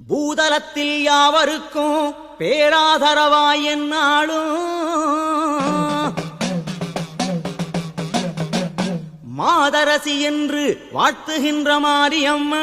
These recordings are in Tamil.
பூதலத்தில் யாவருக்கும் பேராதரவாய் என்னாலும்? மாதரசி என்று வாழ்த்துகின்ற மாரியம்மா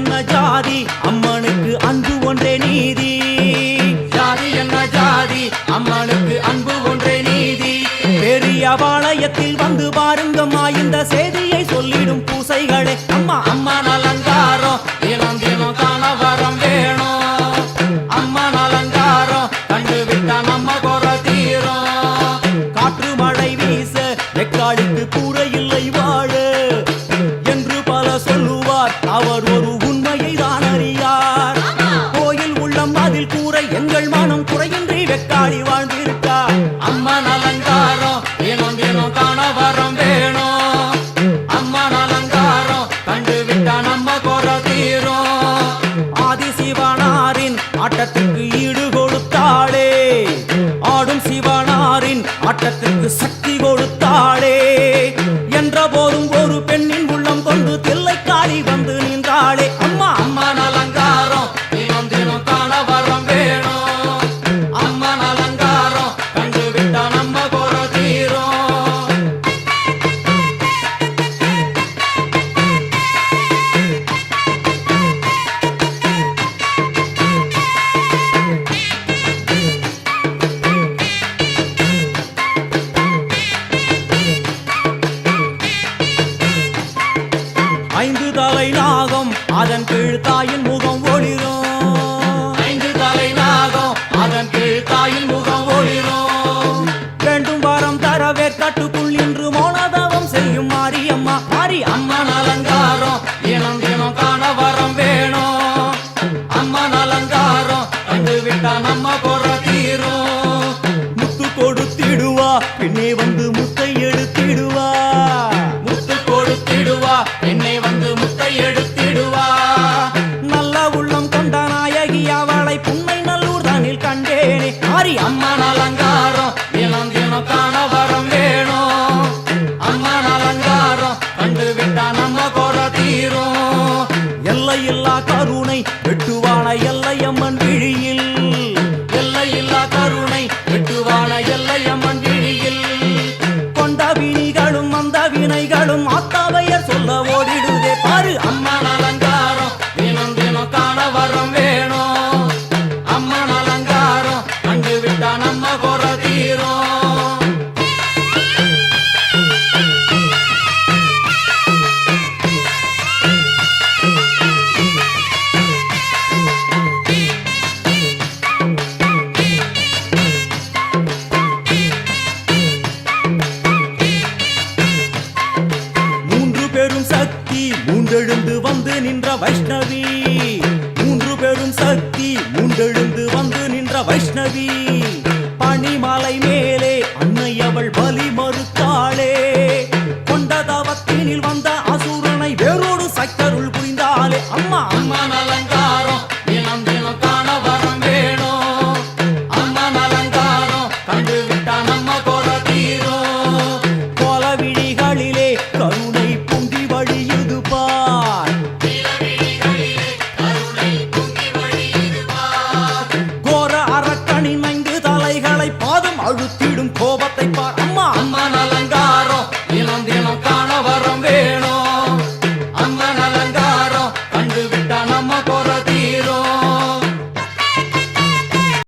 என்ன ஜாதி? அம்மனுக்கு அன்பு ஒன்றே நீதி. ஜாதி என்ன ஜாதி? அம்மனுக்கு அன்பு ஒன்றே நீதி. பெரிய வாளையத்தில் வந்து பாருங்கம்மா இந்த செய்தி கூரை எங்கள் மனம் குறையின்றி வெக்காளி வாழ்ந்திருக்கா? அம்மன் அலங்காரம் ஏனோ ஏனோ காண வரம் வேணும். அம்மன் அலங்காரம் கண்டு விட்டா நம்ம குறை தீரும். ஆதி சிவனாரின் ஆட்டத்துக்கு ஈடு கொடுத்தாளே. ஆடும் சிவனாரின் ஆட்டத்துக்கு சக்தி கொடுத்தாளே. என்ற போதும் ஒரு பெண்ணின் உள்ளம் கொண்டு தில்லை காளி வந்து தமிழ் தாயின் அம்மன் அலங்காரம் தினம் தினம் காண வரம் வேணும். அம்மன் அலங்காரம் கண்டு விட்டா நம்ம குறை தீரும். எல்லையில்லா கருணை வெட்டுவான எல்லையம்மன் விழியில். எல்லையில்லா கருணை வெட்டுவான எல்லையம்மன் விழியில். கொண்ட வினிகளும் அந்த வினைகளும் சொல்ல ஓடிடுதே பாரு அம்மா அம்மன் அலங்காரம். மூன்றெழுந்து வந்து நின்ற வைஷ்ணவி. மூன்று பெரும் சக்தி மூன்றெழுந்து வந்து நின்ற வைஷ்ணவி. அவள் பலிம